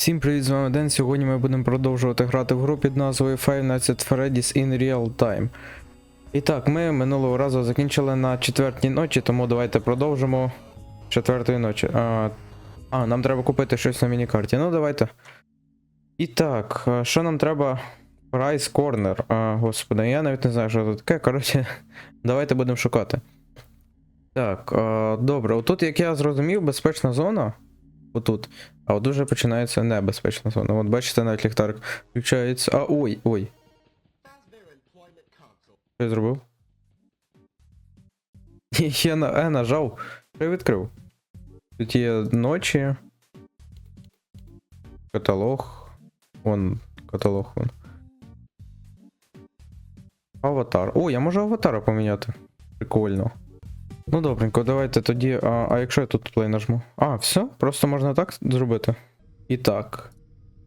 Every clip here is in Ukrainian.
Всім привіт, з вами Ден. Сьогодні ми будемо продовжувати грати в гру під назвою Five Nights at Freddy's in Real Time. І так, ми минулого разу закінчили на четвертій ночі, тому давайте продовжимо четвертої ночі. А, а нам треба купити щось на міні-карті. Ну, давайте. І так, що нам треба? Price Corner. А, господи, я навіть не знаю, що це таке. Коротше, давайте будемо шукати. Так, а, добре, отут, як я зрозумів, безпечна зона. Отут. А от уже починається небезпечна зона. От бачите, навіть ліхтарик включається. А ой, ой. Що я зробив? Я на Е нажав. Що я відкрив? Тут є ночі. Каталог. Вон, каталог вон. Аватар. О, я можу аватара поміняти. Прикольно. Ну добренько, давайте тоді. А, а якщо я тут плей нажму? А, все? Просто можна так зробити. І так.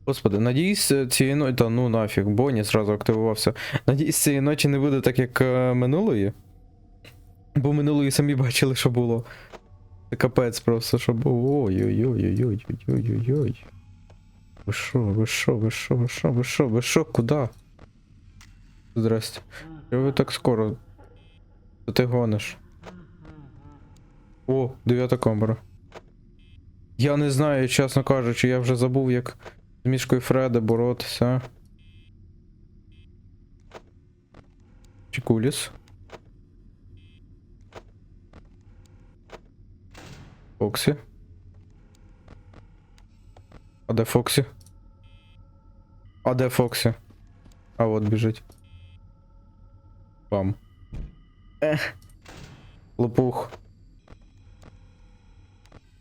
Господи, надіюсь, цієї ночі. Та ну нафіг, Бонні зразу активувався. Надіюсь, цієї ночі не буде так, як е, минулої. Бо минулої самі бачили, що було. Це капець просто, що було. Ой-ой-ой-ой-ой-ой-ой-ой. Ви що, ви що, ви що, ви що, ви що, ви що, куди? Здрасте. Чого ви так скоро? Ти гониш? О, дев'ята камера. Я не знаю, чесно кажучи, я вже забув, як з мішкою Фреда боротися. Чекуліс. Фоксі. А де Фоксі? А де Фоксі? А от біжить. Бам. Ех. Лопух.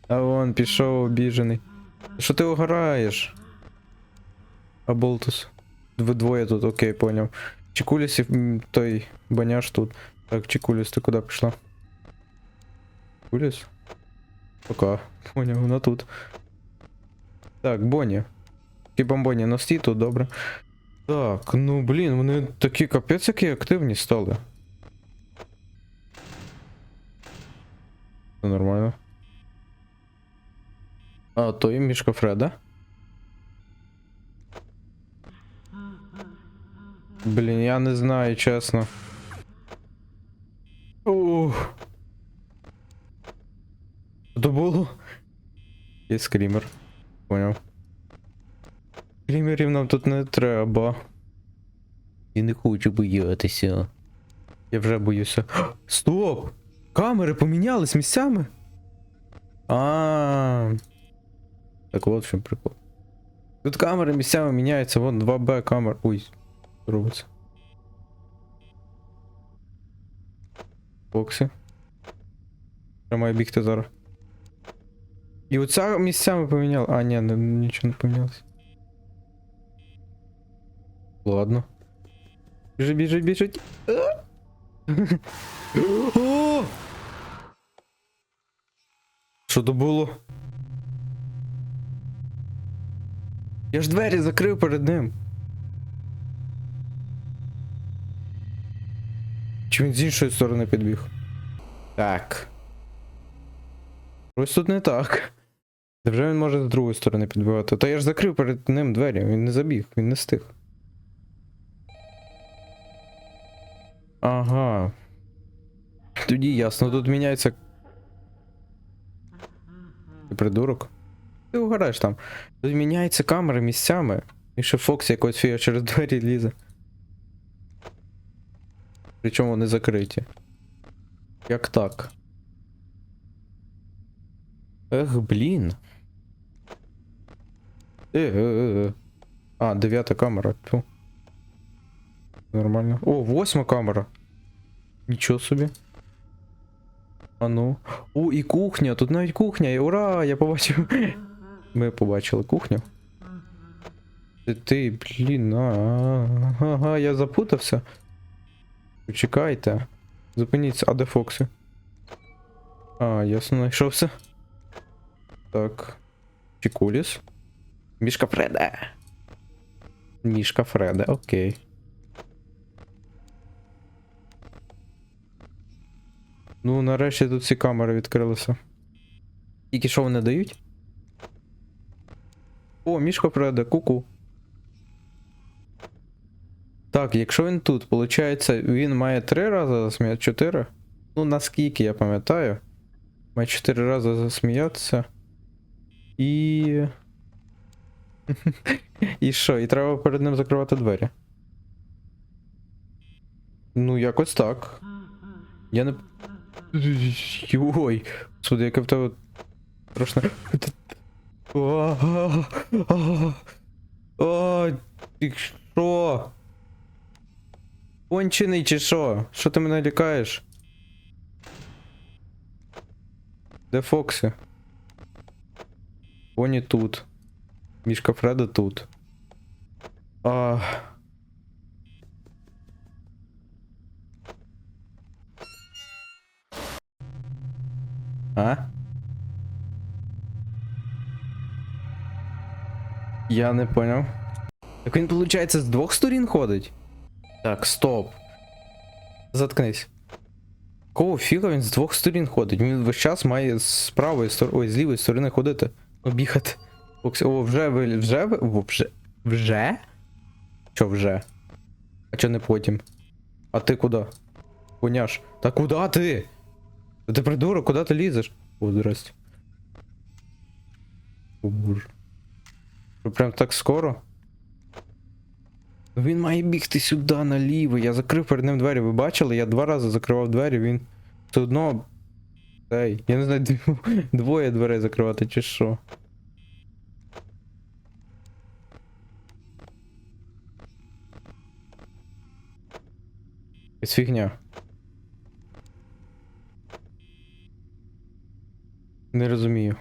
А вон пішов обіжений. Що ти угораєш? А Болтус. Ви двоє тут, окей, поняв. Чекуліс і той баняш тут. Так, Чекуліс, ти куди пішла? Чекуліс? Пока. Поняв, вона тут. Так, Бонні. Ті бомбоні, стій тут, добре. Так, ну блін, вони такі капець, які активні стали. Все нормально. А, то і мішка Фреда. Блін, я не знаю, чесно. Ух. Що було? Є скрімер. Поняв. Скрімерів нам тут не треба. Я не хочу боятися. Я вже боюся. Стоп! Камери помінялись місцями? А. Так от в чим прикол. Тут камери місцями міняються, вон 2Б камер. Ой, що робиться. Боксі. Я маю бігти зараз. І оця місцями поміняла. А, ні, не, нічого не помінялося. Ладно. Біжить, біжить, біжить. Що то було? Я ж двері закрив перед ним. Чи він з іншої сторони підбіг? Так. Ось тут не так. Невже він може з другої сторони підбивати? Та я ж закрив перед ним двері, він не забіг, він не стиг. Ага. Тоді ясно, тут міняється. Ти придурок? Ти угораєш там. Тут камери місцями. І ще Фокс якось фіга через двері лізе. Причому вони закриті. Як так? Ех, блін. Е, е, е, е. А, дев'ята камера. Тьфу. Нормально. О, восьма камера. Нічого собі. А ну. О, і кухня. Тут навіть кухня. є. Ура! Я побачив. Ми побачили кухню. Ти, блін, а, ага, я запутався. Почекайте. Зупиніться, а де Фоксі? А, ясно, знайшовся. Так. Чікуліс. Мішка Фреда. Мішка Фреда, окей. Ну, нарешті тут всі камери відкрилися. Тільки що вони дають? О, мішка прийде, ку-ку. Так, якщо він тут, виходить, він має три рази засміяти, чотири. Ну, наскільки я пам'ятаю. Має чотири рази засміятися. І. І що? І треба перед ним закривати двері. Ну, якось так. Я не. Ой, Господи, яке в тебе страшне. О, о, о, ти що? Кончений чи що? Що ти мене лякаєш? Де Фоксі? Поні тут. Мішка Фреда тут. А... А? Я не поняв. Так він, виходить, з двох сторін ходить? Так, стоп. Заткнись. Кого фіга він з двох сторін ходить? Він весь час має з правої сторони, ой, з лівої сторони ходити. Обігати. Окс- О, вже ви. Вже. Вже. Вже? Що вже? А чо не потім? А ти куди? Коняш. Та куди ти? Ти придурок, куди ти лізеш? О, здрасте. О боже. Прям так скоро? Ну він має бігти сюди наліво. Я закрив перед ним двері. Ви бачили? Я два рази закривав двері, він все одно. Ей, я не знаю, дв- двоє дверей закривати чи що. Якась фігня. Не розумію.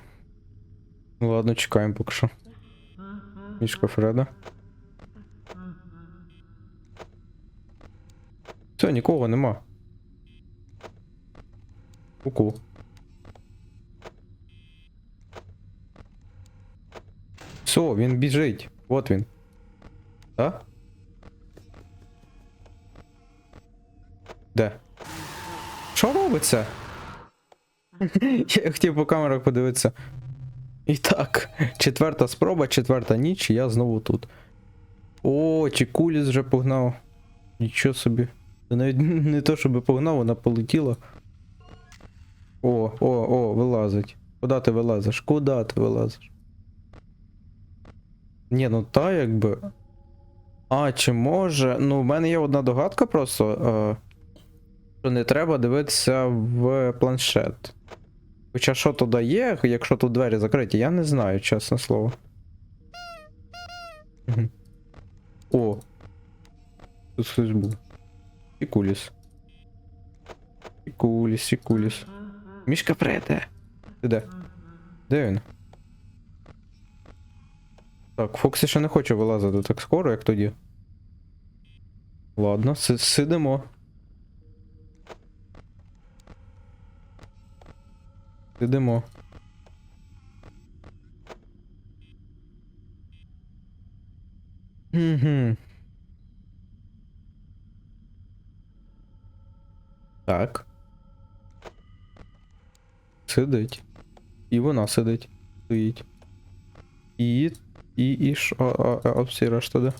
Ну ладно, чекаємо поки що. Мішка Фреда. Все, нікого нема. Ку-ку. Все, він біжить. От він. Так? Де? Що робиться? Я хотів по камерах подивитися. І так, четверта спроба, четверта ніч, і я знову тут. О, Чікуліс вже погнав. Нічого собі. Навіть не то, щоб погнав, вона полетіла. О, о, о, вилазить. Куда ти вилазиш? Куда ти вилазиш? Ні, ну та якби. А, чи може. Ну, в мене є одна догадка просто. Е, що не треба дивитися в планшет. Хоча що туди є, якщо тут двері закриті, я не знаю, чесне слово. О. Тут хтось був. Пікуліс. Пікуліс, Пікуліс. Мішка прете. Ти де? Де він? Так, Фоксі ще не хоче вилазити так скоро, як тоді. Ладно, сидимо. Сидимо. Угу. Так. Сидить. І вона сидить. Стоїть. І. І. І? А, а, а, а всі решта де?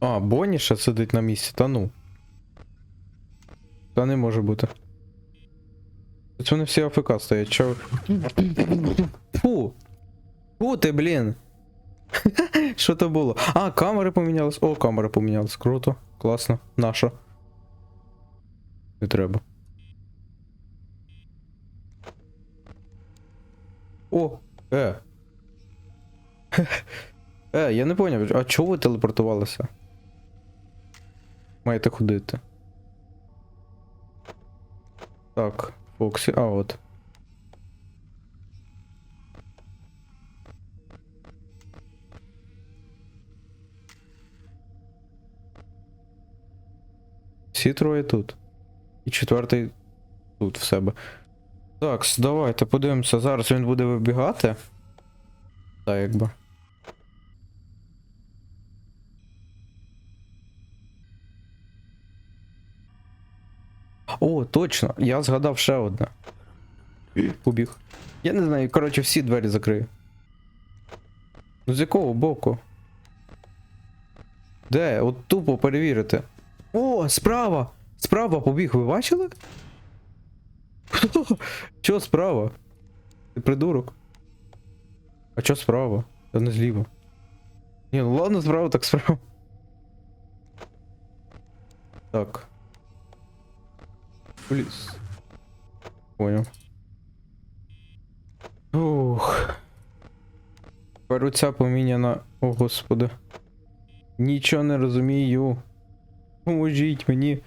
А, Бонні ще сидить на місці, та ну. Та не може бути. Це вони всі АФК стоять, чо. Фу! Фу ти, блін! Що то було? А, камери помінялись. О, камери помінялись. Круто, класно. Наша. Не треба. О! Е. Е, я не поняв, а чого ви телепортувалися? Маєте ходити. Так, Фоксі, а от. Всі троє тут. І четвертий тут в себе. Так, давайте подивимося. Зараз він буде вибігати. Так, якби. О, точно, я згадав ще одне. Побіг. Я не знаю, коротше, всі двері закрию. Ну з якого боку? Де? От тупо перевірити. О, справа! Справа побіг, ви бачили? Чо справа? Ти придурок? А чо справа? Та не зліва. Ні, ну ладно, справа, так справа. Так. Пліс. Понял. Ух. Руця поміняна. О, господи. Нічого не розумію. Поможіть мені.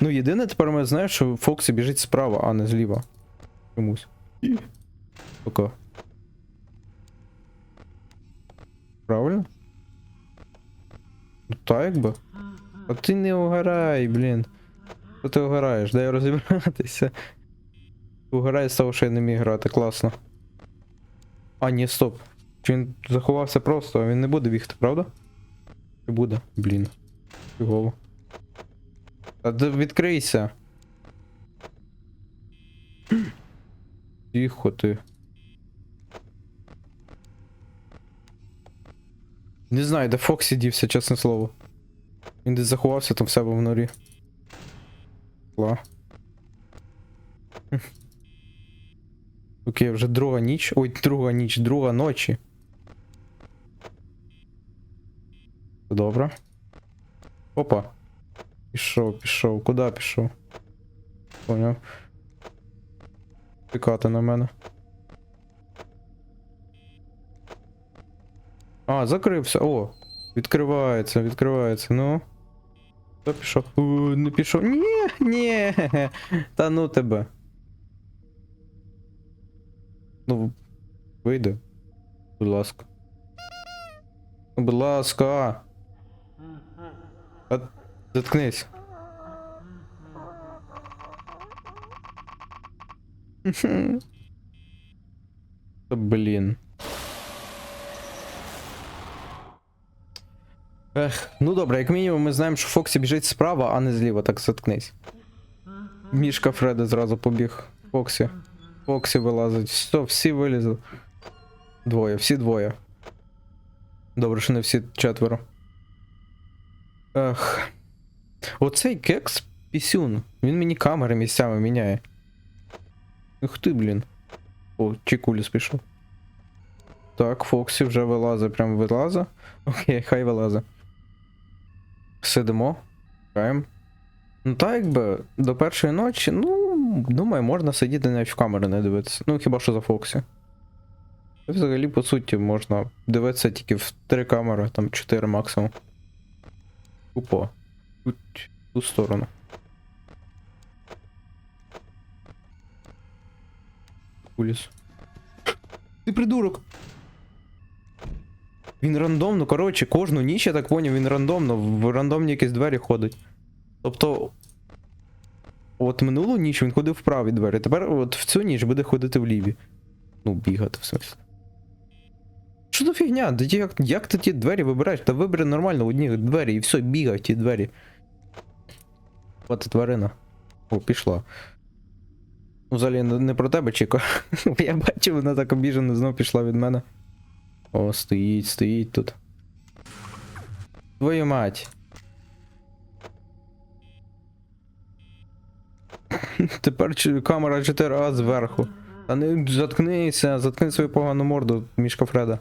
Ну, єдине тепер ми знаємо, що Фоксі біжить справа, а не зліва. Чомусь. Пока. Правильно? Ну так якби. А ти не угорай, блін. Що ти угораєш? Дай розібратися. Угорай з того, що я не міг грати, класно. А, ні, стоп. Він заховався просто, він не буде бігти, правда? Чи буде? Блін. Фігово. Та відкрийся. Тихо ти. Не знаю, де Фоксі дівся, чесне слово. Він десь заховався там в себе в норі. Ла. Хм. Окей, вже друга ніч. Ой, друга ніч, друга ночі. Добре. Опа. Пішов, пішов. Куди пішов? Поняв. Тикати на мене. А, закрився. О! Відкривається, відкривається. Ну. Хто пішов? У, не пішов. Ні, ні. Та ну тебе. Ну, вийди. Будь ласка. Ну, Будь ласка. А, заткнись. Та блін. Ех, ну добре, як мінімум ми знаємо, що Фоксі біжить справа, а не зліва, так заткнись. Мішка Фреда зразу побіг. Фоксі. Фоксі вилазить. Все, всі вилізли. Двоє, всі двоє. Добре, що не всі четверо. Ех. Оцей кекс пісюн. Він мені камери місцями міняє. Ух ти, блін. О, Чікуліс пішов. Так, Фоксі вже вилазить, прям вилазить. Окей, хай вилазить. Сидимо. Чекаємо. Ну так якби до першої ночі, ну, думаю, можна сидіти навіть в камери не дивитися. Ну, хіба що за Фоксі. Взагалі, по суті, можна дивитися тільки в три камери, там чотири максимум. Тупо. Тут, ту сторону. Куліс. Ти придурок! Він рандомно, коротше, кожну ніч, я так поняв, він рандомно, в рандомні якісь двері ходить. Тобто. От минулу ніч він ходив в праві двері, тепер от в цю ніч буде ходити в ліві. Ну, бігати, в смислі. Що за фігня? Як, як ти ті двері вибираєш? Та вибери нормально одні двері і все, бігай ті двері. От тварина. О, пішла. Ну, взагалі не, не про тебе, Чіко. Я бачив, вона так обіжена знов пішла від мене. О, стоїть, стоїть тут. Твою мать. Тепер камера 4А зверху. Та не заткнися, заткни свою погану морду, мішка Фреда.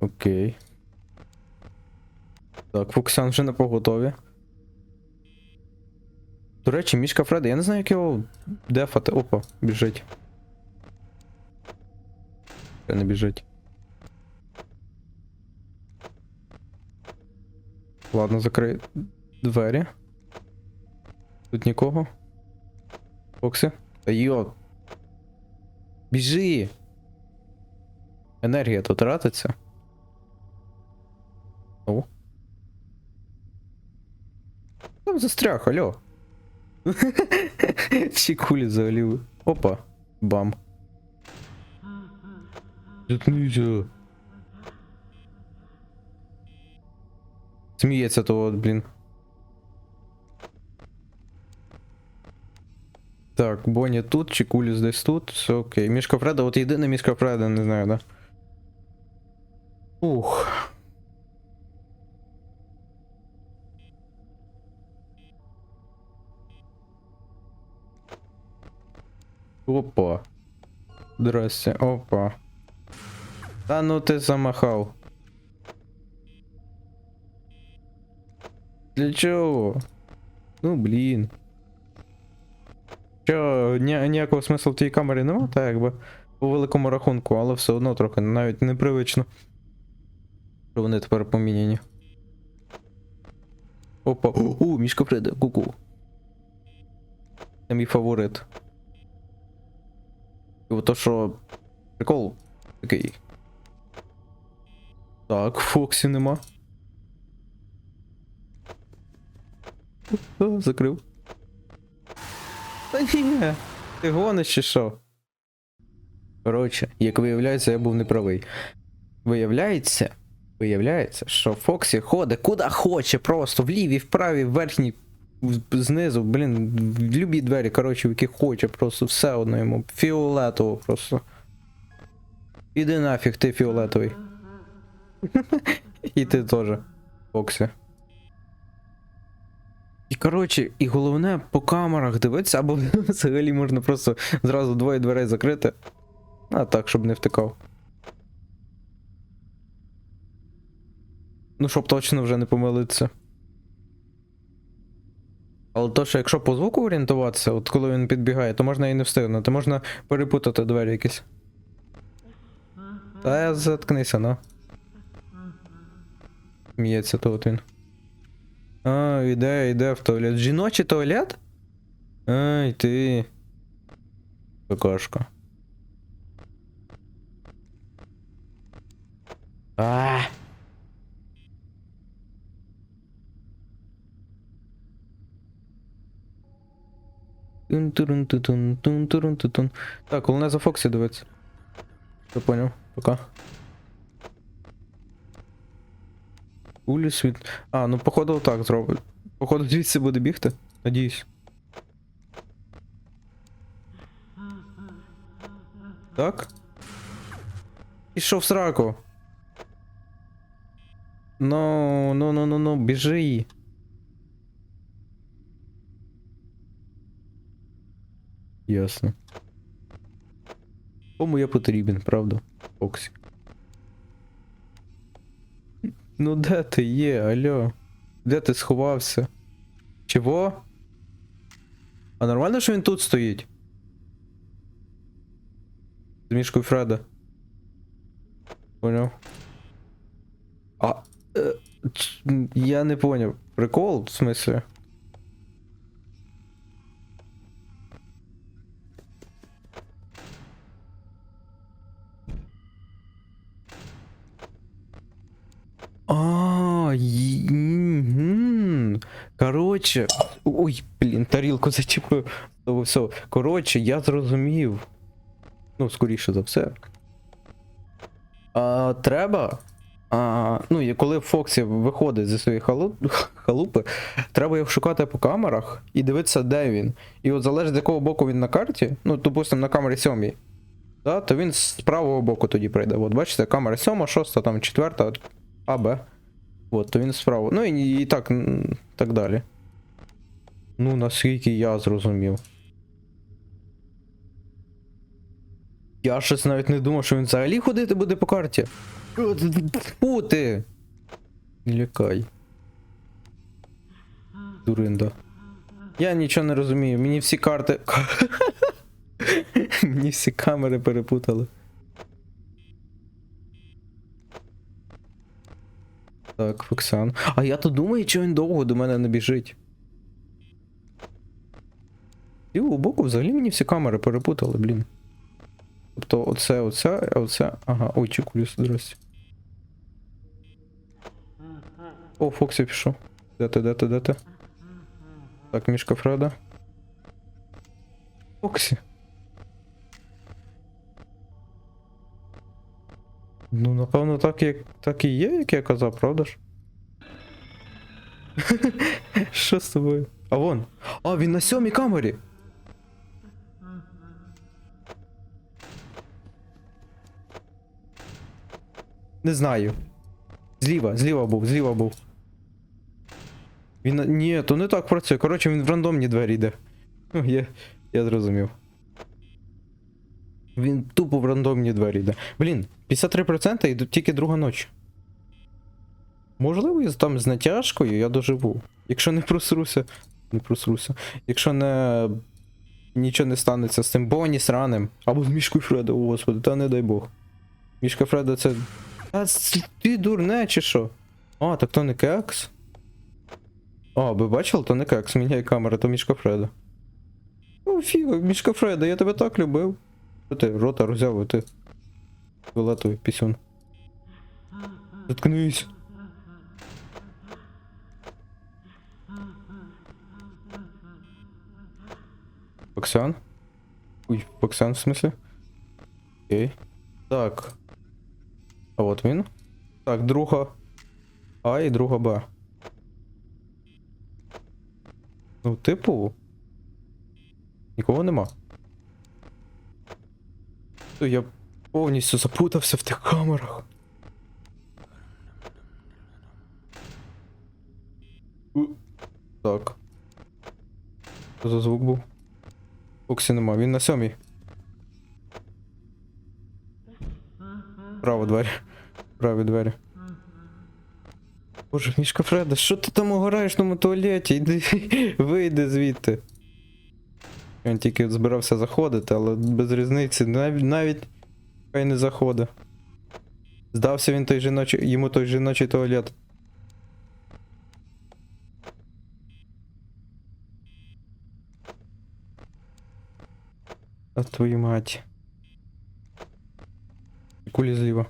Окей. Так, Фуксян вже на поготові. До речі, мішка Фреда, я не знаю, як його дефати. Опа, біжить. Ще не біжить. Ладно, закрий двері. Тут нікого. Фоксі? Та йо. Біжи! Енергія тут тратиться. О. Там застряг, алло. Всі кулі взагалі. Опа. Бам. Заткнися. Сміється то от, блін. Так, Бонні тут, Чікуліс десь тут, все окей. Мішка Фреда, от єдине мішка Фреда, не знаю, да? Ух. Опа. Здрасте, опа. Та ну ти замахав. Для чого? Ну блін. Що, ні, ніякого смислу в тій камері нема, так якби по великому рахунку, але все одно трохи навіть непривично. Що вони тепер поміняні. Опа. О, мішка Фреда, ку-ку. Це мій фаворит. І от то, що прикол такий. Так, Фоксі нема. О, закрив. Та ні, ти гониш чи що? Коротше, як виявляється, я був неправий. Виявляється, виявляється, що Фоксі ходить куди хоче, просто вліві, вправі, верхній, знизу, блін, в любі двері, коротше, в які хоче, просто все одно йому. Фіолетово просто. Іди нафіг, ти фіолетовий. І ти теж, Фоксі. І коротше, і головне по камерах дивитися, або взагалі можна просто зразу двоє дверей закрити. А так, щоб не втикав. Ну, щоб точно вже не помилитися. Але то, що якщо по звуку орієнтуватися, от коли він підбігає, то можна і не встигнути, можна перепутати двері якісь. Та заткнися, ну. Сміється то от він. А, іде, іде в туалет. Жіночий туалет? Ай, ти. Какашка. А. Тун-турун-тутун-тун-турун-тутун. Так, головне за Фоксі дивиться. Я понял. Пока. Улі світ. А, ну походу так зробить. Походу звідси буде бігти. Надіюсь. Так? Пішов в сраку. Ну, ну, ну, ну, ну, біжи. Ясно. Кому я потрібен, правда? Фоксі. Ну де ти є, алло? Де ти сховався? Чого? А нормально, що він тут стоїть? З мішкою Фреда. Поняв. А. Е, я не поняв. Прикол, в смысле? А. Короче. Ой, блін, тарілку зачепив. Все. Коротше, я зрозумів. Ну, скоріше за все. А, треба. А, ну, і коли Фоксі виходить зі своєї халупи, треба його шукати по камерах і дивитися, де він. І от залежить з якого боку він на карті, ну, допустимо, на камері сьомій, да, то він з правого боку тоді прийде. От бачите, камера сьома, шоста, там четверта, А, Б. От, то він справа. Ну і, і так, так далі. Ну, наскільки я зрозумів. Я щось навіть не думав, що він взагалі ходити буде по карті. Фу ти! Не лякай. Дуринда. Я нічого не розумію. Мені всі карти. Мені всі камери перепутали. Так, Фоксан. А я то думаю, що він довго до мене не біжить. І у боку взагалі мені всі камери перепутали, блін. Тобто оце, оце, оце. Ага, ой, чекулюс, здрасте. О, Фоксі пішов. Де ти, де ти, де ти? Так, мішка Фреда. Фоксі. Ну, напевно, так як так і є, як я казав, правда ж? Що з тобою? А вон. А, він на сьомій камері. Не знаю. Зліва, зліва був, зліва був. Він на... Ні, то не так працює. Коротше, він в рандомні двері йде. Ну, я я зрозумів. Він тупо в рандомні двері йде. Блін. 53% і тільки друга ніч. Можливо, там з натяжкою я доживу. Якщо не просруся. Не просруся. Якщо не. Нічого не станеться з цим Бонні сраним. Або з мішкою Фреда, о господи, та не дай Бог. Мішка Фреда це. А ти дурне чи що? А, так то не кекс? А, ви бачили, то не кекс, міняє камера, то мішка Фреда. О, фіга, мішка Фреда, я тебе так любив. Що ти рота роззяв, ти. Вилетовий пісюн. Заткнись. Оксан? Ой, Оксан в смысле? Окей. Так. А от він. Так, друга А і друга Б. Ну, типу. Нікого нема. То я повністю запутався в тих камерах. Так. Що за звук був? Фоксі нема, він на сьомій. Право двері. Праві двері. Боже, мішка Фреда, що ти там огораєш тому туалеті? Іди, вийди звідти. Він тільки збирався заходити, але без різниці, навіть, навіть хай не заходить. Здався він той жіночий, йому той жіночий туалет. А твою мать. Кулі зліва.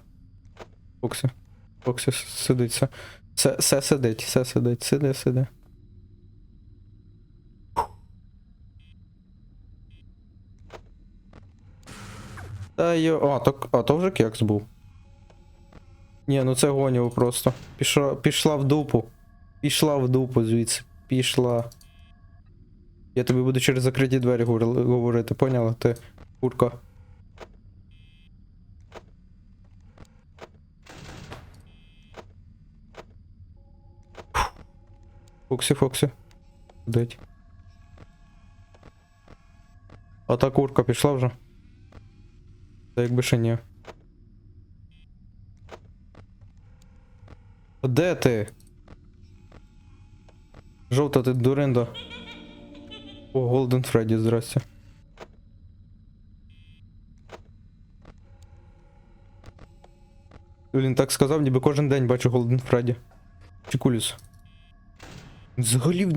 Фоксі с- сидить. Все, все сидить, все сидить, сиди, сиди. Та. А, так, а то вже кекс був. Ні, ну це гоніло просто. Пішла, пішла в дупу. Пішла в дупу звідси. Пішла. Я тобі буду через закриті двері говори- говорити, поняла? Ти курка. Фоксі, Фоксі. Сидить. А та курка пішла вже? Та якби ще ні. Де ти? Жовта ти дуринда. О, Голден Фредді, здрасте. Він так сказав, ніби кожен день бачу Голден Фредді. Чекуліс. Взагалі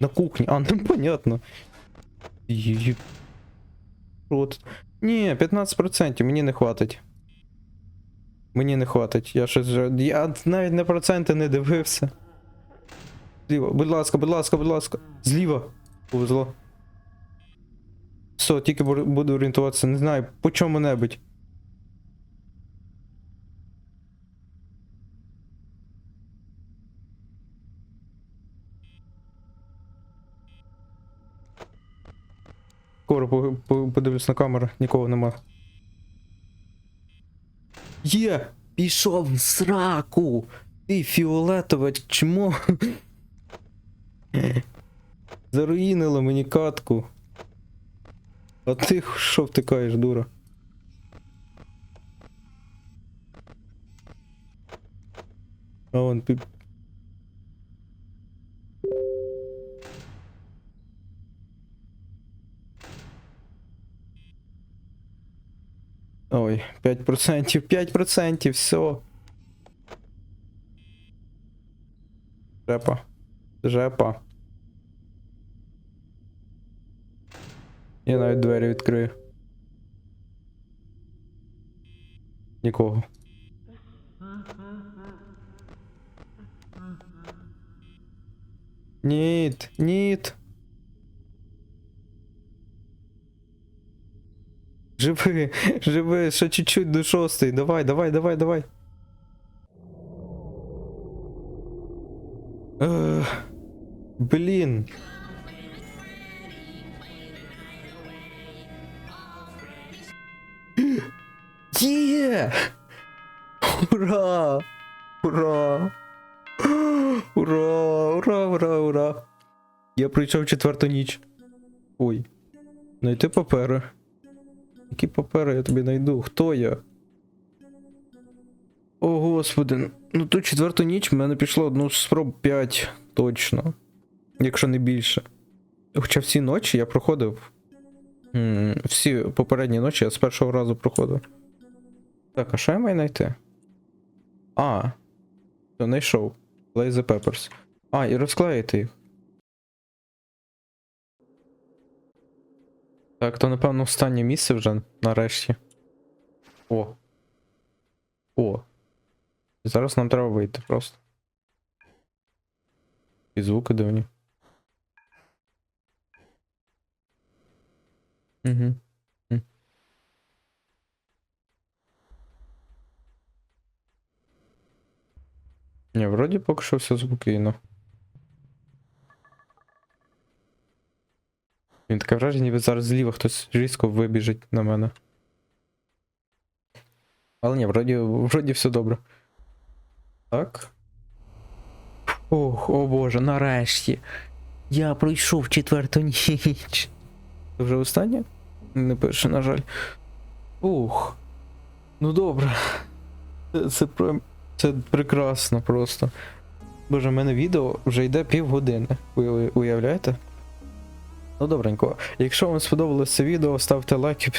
на кухні. А, ну понятно. Тут? Ні, 15% мені не хватить. Мені не хватить. Я щось. вже- Я навіть на проценти не дивився. Зліва, будь ласка, будь ласка, будь ласка. Зліва. Повезло. Все, тільки буду орієнтуватися, не знаю, по чому-небудь. Скоро по- по- подивлюсь на камеру, нікого нема. Є! Пішов в сраку! Ти фіолетове чмо. Заруїнило мені катку. А ти що втикаєш, дура? А вон Ой, 5%, 5%, все. Жепа. Жепа. Я навіть двері відкрию. Нікого. Ніт, ніт. Живи, живи, ще чуть-чуть до шостої. Давай, давай, давай, давай. Ех, блін. Є! Ура! Ура! Ура! Ура! Ура! Ура! Я пройшов четверту ніч. Ой. Найти папери. Які папери я тобі знайду? Хто я? О, господи. Ну ту четверту ніч в мене пішло ну, спроб 5 точно. Якщо не більше. Хоча всі ночі я проходив. Всі попередні ночі я з першого разу проходив. Так, а що я маю знайти? А. Все, знайшов. The peppers. А, і розклеїти їх. Так, то напевно останнє місце вже нарешті. О. О. Зараз нам треба вийти просто. І звуки дивні. Угу. Ні, вроді поки що все спокійно. Він таке враження, ніби зараз зліва хтось різко вибіжить на мене. Але ні, вроді, вроді все добре. Так. Ох, о боже, нарешті. Я пройшов четверту ніч. Це вже останнє? Не перше, на жаль. Ух. Ну добре. Це, це, це прекрасно просто. Боже, в мене відео вже йде півгодини. Ви уявляєте? Ну добренько. Якщо вам сподобалось це відео, ставте лайки,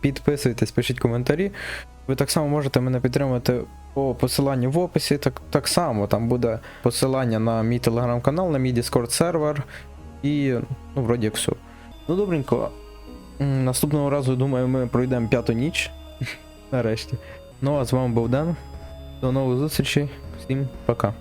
підписуйтесь, пишіть коментарі. Ви так само можете мене підтримати по посиланню в описі. Так, так само там буде посилання на мій телеграм-канал, на мій Discord сервер. І, ну, вроді як все. Ну добренько. Наступного разу, думаю, ми пройдемо п'яту ніч. Нарешті. Ну а з вами був Ден. До нових зустрічей. Всім пока.